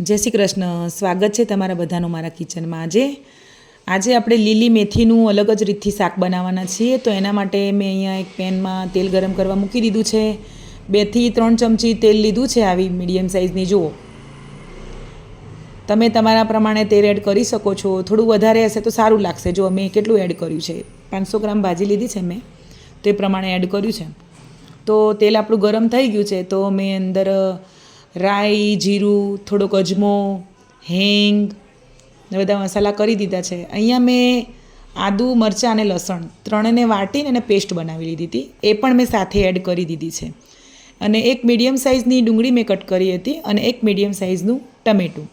જય શ્રી કૃષ્ણ. સ્વાગત છે તમારા બધાનું મારા કિચનમાં આજે. આજે આપણે લીલી મેથીનું અલગ જ રીતથી શાક બનાવવાના છીએ. તો એના માટે મેં અહીંયા એક પેનમાં તેલ ગરમ કરવા મૂકી દીધું છે. બેથી ત્રણ ચમચી તેલ લીધું છે આવી મીડિયમ સાઇઝની. જુઓ. તમે તમારા પ્રમાણે તેલ એડ કરી શકો છો. થોડું વધારે હશે તો સારું લાગશે. જો મેં કેટલું એડ કર્યું છે. પાંચસો ગ્રામ ભાજી લીધી છે મેં. તો એ પ્રમાણે એડ કર્યું છે. તો તેલ આપણું ગરમ થઈ ગયું છે. તો મેં અંદર રાઈ, જીરું, થોડોક અજમો, હિંગ, ને બધા મસાલા કરી દીધા છે. અહીંયા મેં આદુ, મરચાં અને લસણ ત્રણેને વાટીને અને પેસ્ટ બનાવી લીધી હતી. એ પણ મેં સાથે એડ કરી દીધી છે. અને એક મીડિયમ સાઇઝની ડુંગળી મેં કટ કરી હતી અને એક મીડિયમ સાઇઝનું ટમેટું.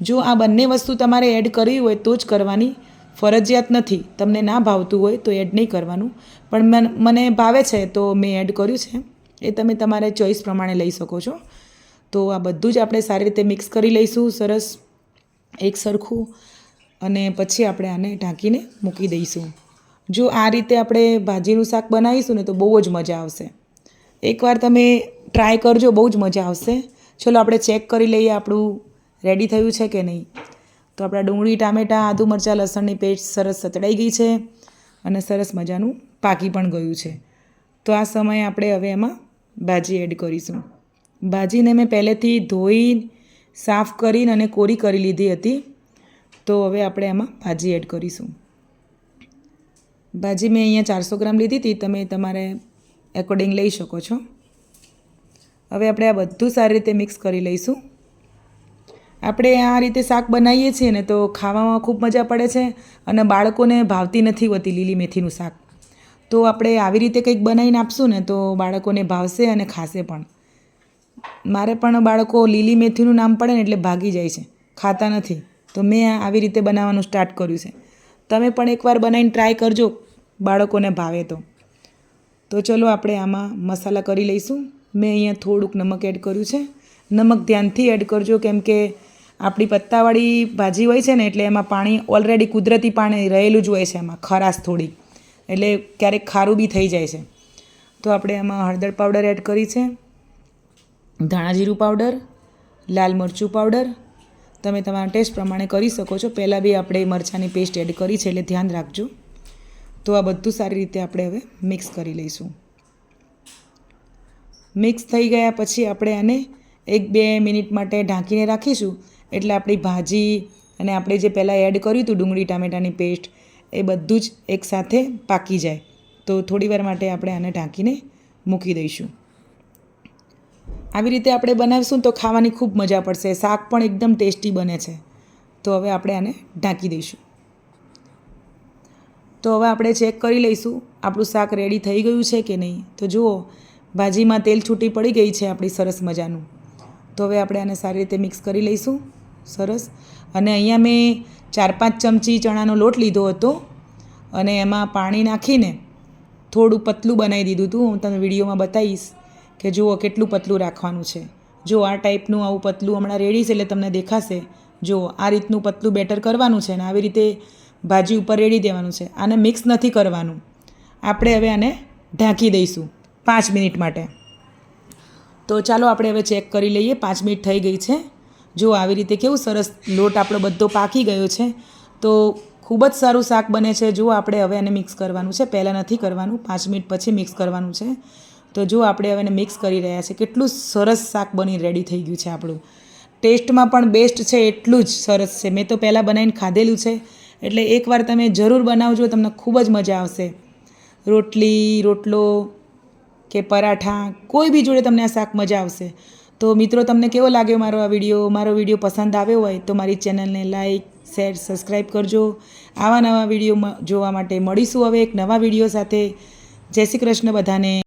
જો આ બંને વસ્તુ તમારે એડ કરવી હોય તો જ કરવાની ફરજિયાત નથી. તમને ના ભાવતું હોય તો એડ નહીં કરવાનું. પણ મને ભાવે છે તો મેં એડ કર્યું છે. એ તમે તમારે ચોઈસ પ્રમાણે લઈ શકો છો. તો આ બધું જ આપણે સારી રીતે મિક્સ કરી લઈશું, સરસ એક સરખું. અને પછી આપણે આને ઢાંકીને મૂકી દઈશું. જો આ રીતે આપણે ભાજીનું શાક બનાવીશું ને તો બહુ જ મજા આવશે. એકવાર તમે ટ્રાય કરજો, બહુ જ મજા આવશે. ચલો આપણે ચેક કરી લઈએ આપણું રેડી થયું છે કે નહીં. તો આપણા ડુંગળી, ટામેટાં, આદુ મરચાં, લસણની પેસ્ટ સરસ સતડાઈ ગઈ છે અને સરસ મજાનું પાકી પણ ગયું છે. તો આ સમયે આપણે હવે એમાં ભાજી એડ કરીશું. ભાજીને મેં પહેલેથી ધોઈ, સાફ કરીને અને કોરી કરી લીધી હતી. તો હવે આપણે એમાં ભાજી એડ કરીશું. ભાજી મેં અહીંયા ચારસો ગ્રામ લીધી હતી. તમે તમારે એકોર્ડિંગ લઈ શકો છો. હવે આપણે આ બધું સારી રીતે મિક્સ કરી લઈશું. આપણે આ રીતે શાક બનાવીએ છીએ ને તો ખાવામાં ખૂબ મજા પડે છે અને બાળકોને ભાવતી નથી હોતી લીલી મેથીનું શાક. તો આપણે આવી રીતે કંઈક બનાવીને આપશું ને તો બાળકોને ભાવશે અને ખાશે પણ. મારે પણ બાળકો લીલી મેથીનું નામ પડે ને એટલે ભાગી જાય છે. ખાતા નથી. તો મેં આવી રીતે બનાવવાનું સ્ટાર્ટ કર્યું છે. તમે પણ એકવાર બનાવીને ટ્રાય કરજો બાળકોને ભાવે તો. તો ચલો આપણે આમાં મસાલા કરી લઈશું. મેં અહીંયા થોડુંક નમક એડ કર્યું છે. નમક ધ્યાનથી એડ કરજો કેમ કે આપણી પત્તાવાળી ભાજી હોય છે ને એટલે એમાં પાણી ઓલરેડી કુદરતી પાણી રહેલું જ હોય છે એમાં, ખરાશ થોડી. એટલે ક્યારેક ખારું બી થઈ જાય છે. તો આપણે એમાં હળદર પાવડર એડ કરી છે. ધાણા જીરું પાવડર લાલ મરચું પાવડર તમે તમારા ટેસ્ટ પ્રમાણે કરી શકો છો. પહેલાં બી આપણે મરચાંની પેસ્ટ એડ કરી છે એટલે ધ્યાન રાખજો. તો આ બધું સારી રીતે આપણે હવે મિક્સ કરી લઈશું. મિક્સ થઈ ગયા પછી આપણે આને એક બે મિનિટ માટે ઢાંકીને રાખીશું. એટલે આપણી ભાજી અને આપણે જે પહેલાં એડ કર્યું હતું ડુંગળી, ટામેટાની પેસ્ટ એ બધું જ એકસાથે પાકી જાય. તો થોડી વાર માટે આપણે આને ઢાંકીને મૂકી દઈશું. આવી રીતે આપણે બનાવીશું તો ખાવાની ખૂબ મજા પડશે. શાક પણ એકદમ ટેસ્ટી બને છે. તો હવે આપણે આને ઢાંકી દઈશું. તો હવે આપણે ચેક કરી લઈશું આપણું શાક રેડી થઈ ગયું છે કે નહીં. તો જુઓ, ભાજીમાં તેલ છૂટી પડી ગઈ છે આપણી સરસ મજાનું. તો હવે આપણે આને સારી રીતે મિક્સ કરી લઈશું. સરસ. અને અહીંયા મેં ચાર પાંચ ચમચી ચણાનો લોટ લીધો હતો. અને એમાં પાણી નાખીને થોડું પતલું બનાવી દીધું હતું. હું તમને વિડીયોમાં બતાવીશ. કે જુઓ કેટલું પતલું રાખવાનું છે. જો આ ટાઈપનું આવું પતલું હમણાં રેડી છે એટલે તમને દેખાશે. જો આ રીતનું પતલું બેટર કરવાનું છે અને આવી રીતે ભાજી ઉપર રેડી દેવાનું છે. આને મિક્સ નથી કરવાનું. આપણે હવે આને ઢાંકી દઈશું પાંચ મિનિટ માટે. તો ચાલો આપણે હવે ચેક કરી લઈએ, પાંચ મિનિટ થઈ ગઈ છે. જો આવી રીતે કેવું સરસ લોટ આપણો બધો પાકી ગયો છે. તો ખૂબ જ સારું શાક બને છે. જો આપણે હવે એને મિક્સ કરવાનું છે. પહેલાં નથી કરવાનું. પાંચ મિનિટ પછી મિક્સ કરવાનું છે. તો જો આપણે હવે મિક્સ કરી રહ્યા છે કેટલું સરસ શાક બની રેડી થઈ ગયું છે આપણું. ટેસ્ટમાં પણ બેસ્ટ છે, એટલું જ સરસ છે. મેં તો પહેલાં બનાવીને ખાધેલું છે, એટલે એકવાર તમે જરૂર બનાવજો, તમને ખૂબ જ મજા આવશે. રોટલી, રોટલો કે પરાઠા, કોઈ બી જોડે તમને આ શાક મજા આવશે. તો મિત્રો, તમને કેવો લાગ્યો મારો આ વીડિયો? મારો વીડિયો પસંદ આવ્યો હોય તો મારી ચેનલને લાઇક શેર સબસ્ક્રાઈબ કરજો. આવા નવા વીડિયો જોવા માટે મળીશું હવે એક નવા વીડિયો સાથે. જય શ્રી કૃષ્ણ બધાને.